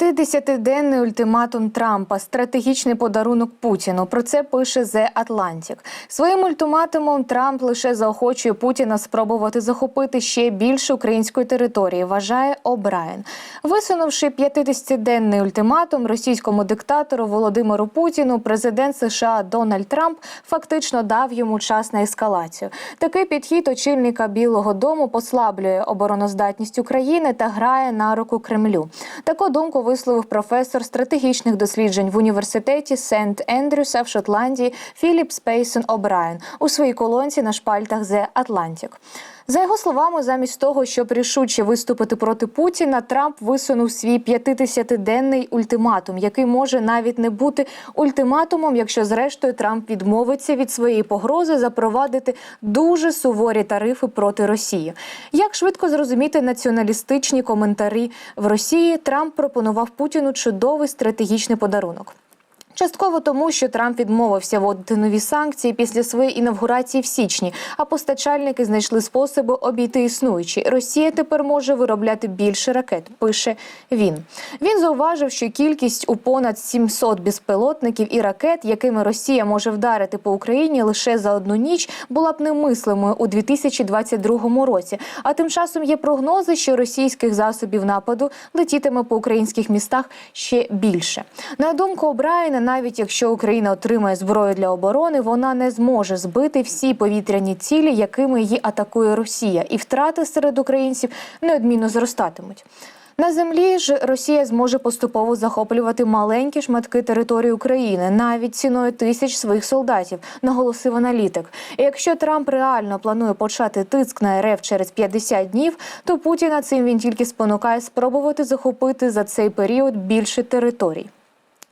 50-денний ультиматум Трампа стратегічний подарунок Путіну. Про це пише The Atlantic. Своїм ультиматумом Трамп лише заохочує Путіна спробувати захопити ще більше української території. Вважає О'Брайен. Висунувши 50-денний ультиматум російському диктатору Володимиру Путіну, президент США Дональд Трамп фактично дав йому час на ескалацію. Такий підхід очільника Білого Дому послаблює обороноздатність України та грає на руку Кремлю. Таку думку висловив професор стратегічних досліджень в університеті Сент Ендрюса в Шотландії Філіп Спейсон О'Брайен у своїй колонці на шпальтах The Atlantic. За його словами, замість того, щоб рішуче виступити проти Путіна, Трамп висунув свій 50-денний ультиматум, який може навіть не бути ультиматумом, якщо зрештою Трамп відмовиться від своєї погрози запровадити дуже суворі тарифи проти Росії. Як швидко зрозуміти націоналістичні коментарі в Росії, Трамп пропонував Путіну чудовий стратегічний подарунок. Частково тому, що Трамп відмовився вводити нові санкції після своєї інавгурації в січні, а постачальники знайшли способи обійти існуючі. Росія тепер може виробляти більше ракет. Пише він. Він зауважив, що кількість у понад 700 безпілотників і ракет, якими Росія може вдарити по Україні лише за одну ніч, була б немислимою у 2022 році. А тим часом є прогнози, що російських засобів нападу летітиме по українських містах ще більше. На думку Обраєна, навіть якщо Україна отримає зброю для оборони, вона не зможе збити всі повітряні цілі, якими її атакує Росія, і втрати серед українців неодмінно зростатимуть. На землі ж Росія зможе поступово захоплювати маленькі шматки території України, навіть ціною тисяч своїх солдатів, наголосив аналітик. І якщо Трамп реально планує почати тиск на РФ через 50 днів, то Путіна цим він тільки спонукає спробувати захопити за цей період більше територій.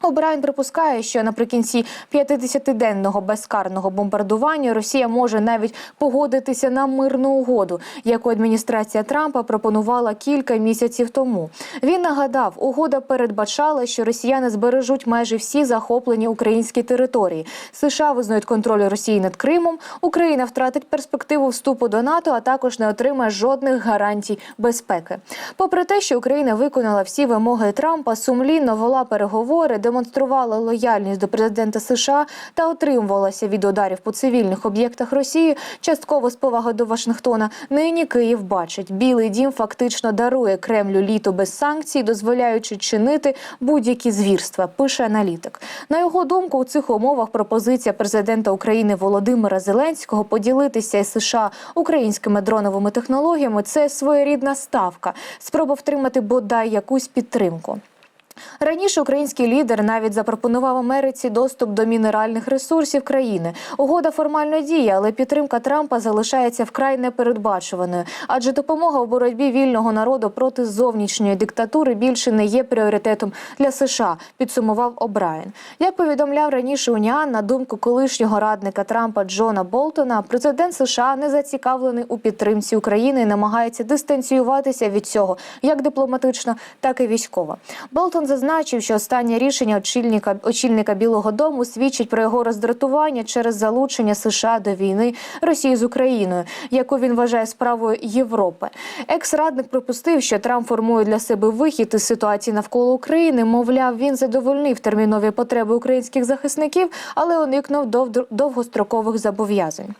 Обрайн припускає, що наприкінці 50-денного безкарного бомбардування Росія може навіть погодитися на мирну угоду, яку адміністрація Трампа пропонувала кілька місяців тому. Він нагадав, угода передбачала, що росіяни збережуть майже всі захоплені українські території. США визнають контроль Росії над Кримом. Україна втратить перспективу вступу до НАТО, а також не отримає жодних гарантій безпеки. Попри те, що Україна виконала всі вимоги Трампа, сумлінно вела переговори, демонструвала лояльність до президента США та отримувалася від ударів по цивільних об'єктах Росії, частково з поваги до Вашингтона. Нині Київ бачить, Білий Дім фактично дарує Кремлю літо без санкцій, дозволяючи чинити будь-які звірства. Пише аналітик. На його думку, у цих умовах пропозиція президента України Володимира Зеленського поділитися із США українськими дроновими технологіями це своєрідна ставка, спроба втримати бодай якусь підтримку. Раніше український лідер навіть запропонував Америці доступ до мінеральних ресурсів країни. Угода формально діє, але підтримка Трампа залишається вкрай непередбачуваною, адже допомога у боротьбі вільного народу проти зовнішньої диктатури більше не є пріоритетом для США. Підсумував Обраєн. Як повідомляв раніше Уніан, на думку колишнього радника Трампа Джона Болтона, президент США не зацікавлений у підтримці України і намагається дистанціюватися від цього як дипломатично, так і військово. Болтон зазначив, що останнє рішення очільника очільника Білого Дому свідчить про його роздратування через залучення США до війни Росії з Україною, яку він вважає справою Європи. Екс-радник припустив, що Трамп формує для себе вихід із ситуації навколо України. Мовляв, він задовольнив термінові потреби українських захисників, але уникнув дов- довгострокових зобов'язань.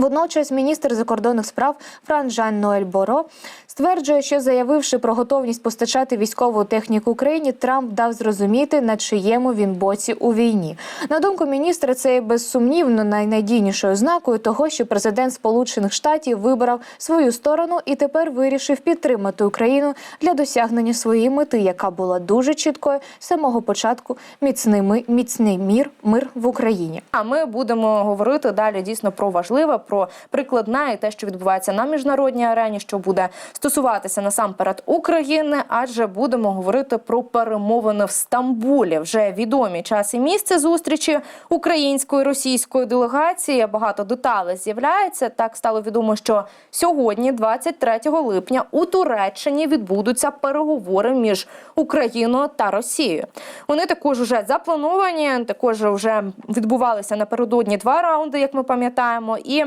Водночас міністр закордонних справ Фран Жан Ноель Боро стверджує, що заявивши про готовність постачати військову техніку Україні, Трамп дав зрозуміти, на чиєму він боці у війні. На думку міністра, це є безсумнівно найнадійнішою ознакою того, що президент Сполучених Штатів вибрав свою сторону і тепер вирішив підтримати Україну для досягнення своєї мети, яка була дуже чіткою з самого початку міцний міцний мір мир в Україні. А ми будемо говорити далі дійсно про важливе, про прикладне і те, що відбувається на міжнародній арені, що буде стосуватися насамперед України, адже будемо говорити про перемовини в Стамбулі. Вже відомі час і місце зустрічі української російської делегації. Багато деталей з'являється. Так стало відомо, що сьогодні, 23 липня, у Туреччині відбудуться переговори між Україною та Росією. Вони також вже заплановані, також вже відбувалися напередодні два раунди, як ми пам'ятаємо, і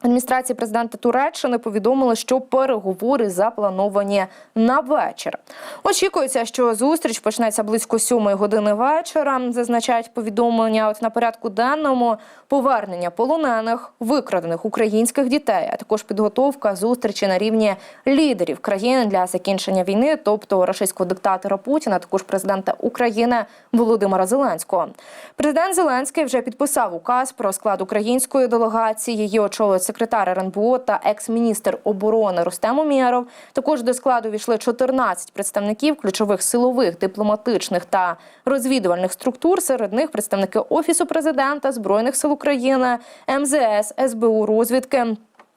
Адміністрації президента Туреччини повідомили, що переговори заплановані на вечір. Очікується, що зустріч почнеться близько сьомої години вечора. Зазначають повідомлення. От на порядку денному повернення полонених викрадених українських дітей, а також підготовка зустрічі на рівні лідерів країни для закінчення війни, тобто рашистського диктатора Путіна, також президента України Володимира Зеленського. Президент Зеленський вже підписав указ про склад української делегації. Її очолюють секретар РНБО та екс-міністр оборони Рустем Умєров. Також до складу війшли 14 представників ключових силових, дипломатичних та розвідувальних структур. Серед них представники офісу президента, збройних сил України, МЗС, СБУ, розвідки.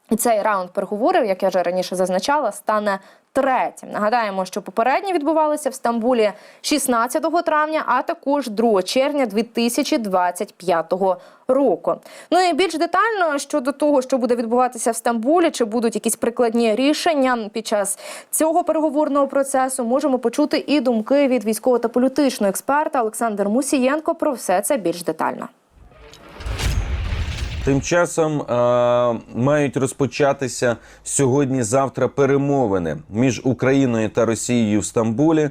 І цей раунд переговорів, як я вже раніше зазначала, стане третім. Нагадаємо, що попередні відбувалися в Стамбулі 16 травня, а також 2 червня 2025 року. Ну і більш детально щодо того, що буде відбуватися в Стамбулі, чи будуть якісь прикладні рішення під час цього переговорного процесу, можемо почути і думки від військово та політичного експерта Олександр Мусієнко про все це більш детально. Тим часом е, мають розпочатися сьогодні-завтра перемовини між Україною та Росією в Стамбулі.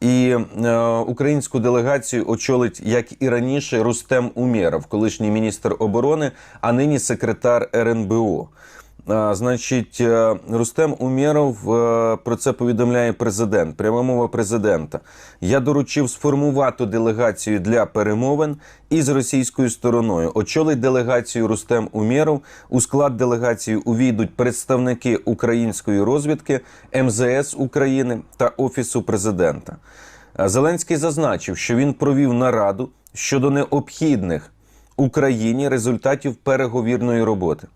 І е, українську делегацію очолить, як і раніше, Рустем Умєров, колишній міністр оборони, а нині секретар РНБО. Значить, е, Рустем Умєров е, про це повідомляє президент. Пряма мова президента. Я доручив сформувати делегацію для перемовин із російською стороною. Очолить делегацію Рустем Умєров. У склад делегації увійдуть представники української розвідки, МЗС України та Офісу президента. Зеленський зазначив, що він провів нараду щодо необхідних Україні результатів переговірної роботи.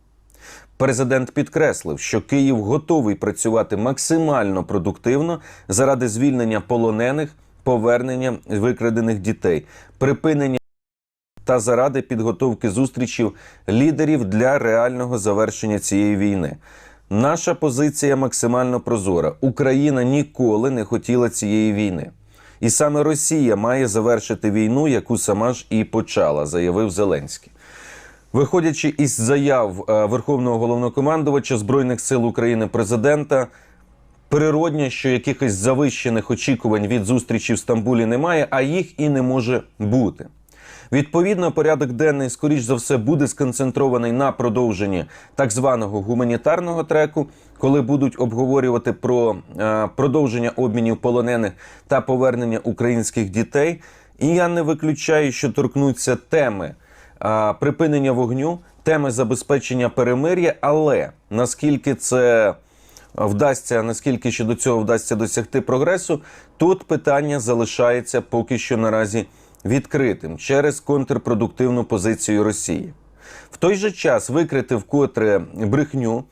Президент підкреслив, що Київ готовий працювати максимально продуктивно заради звільнення полонених, повернення викрадених дітей, припинення та заради підготовки зустрічів лідерів для реального завершення цієї війни. Наша позиція максимально прозора. Україна ніколи не хотіла цієї війни. І саме Росія має завершити війну, яку сама ж і почала, заявив Зеленський. Виходячи із заяв е, Верховного головнокомандувача Збройних сил України президента, природньо, що якихось завищених очікувань від зустрічі в Стамбулі немає, а їх і не може бути. Відповідно, порядок денний, скоріш за все, буде сконцентрований на продовженні так званого гуманітарного треку, коли будуть обговорювати про е, продовження обмінів полонених та повернення українських дітей. І я не виключаю, що торкнуться теми припинення вогню, теми забезпечення перемир'я, але наскільки це вдасться, наскільки ще до цього вдасться досягти прогресу, тут питання залишається поки що наразі відкритим через контрпродуктивну позицію Росії. В той же час викрити вкотре брехню,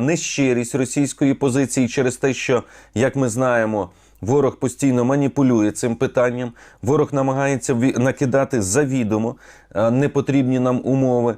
нещирість російської позиції через те, що, як ми знаємо, ворог постійно маніпулює цим питанням, ворог намагається накидати завідомо непотрібні нам умови.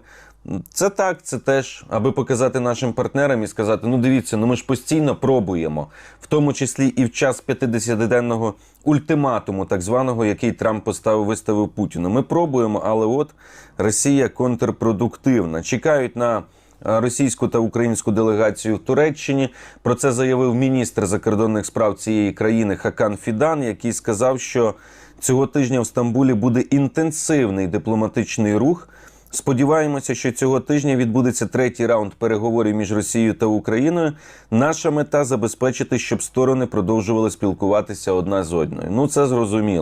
Це так, це теж, аби показати нашим партнерам і сказати: ну дивіться, ну ми ж постійно пробуємо, в тому числі і в час 50-денного ультиматуму, так званого, який Трамп поставив, виставив Путіну. Ми пробуємо, але от Росія контрпродуктивна. Чекають на е, російську та українську делегацію в Туреччині. Про це заявив міністр закордонних справ цієї країни Хакан Фідан, який сказав, що цього тижня в Стамбулі буде інтенсивний дипломатичний рух. Сподіваємося, що цього тижня відбудеться третій раунд переговорів між Росією та Україною. Наша мета забезпечити, щоб сторони продовжували спілкуватися одна з одною. Ну це зрозуміло.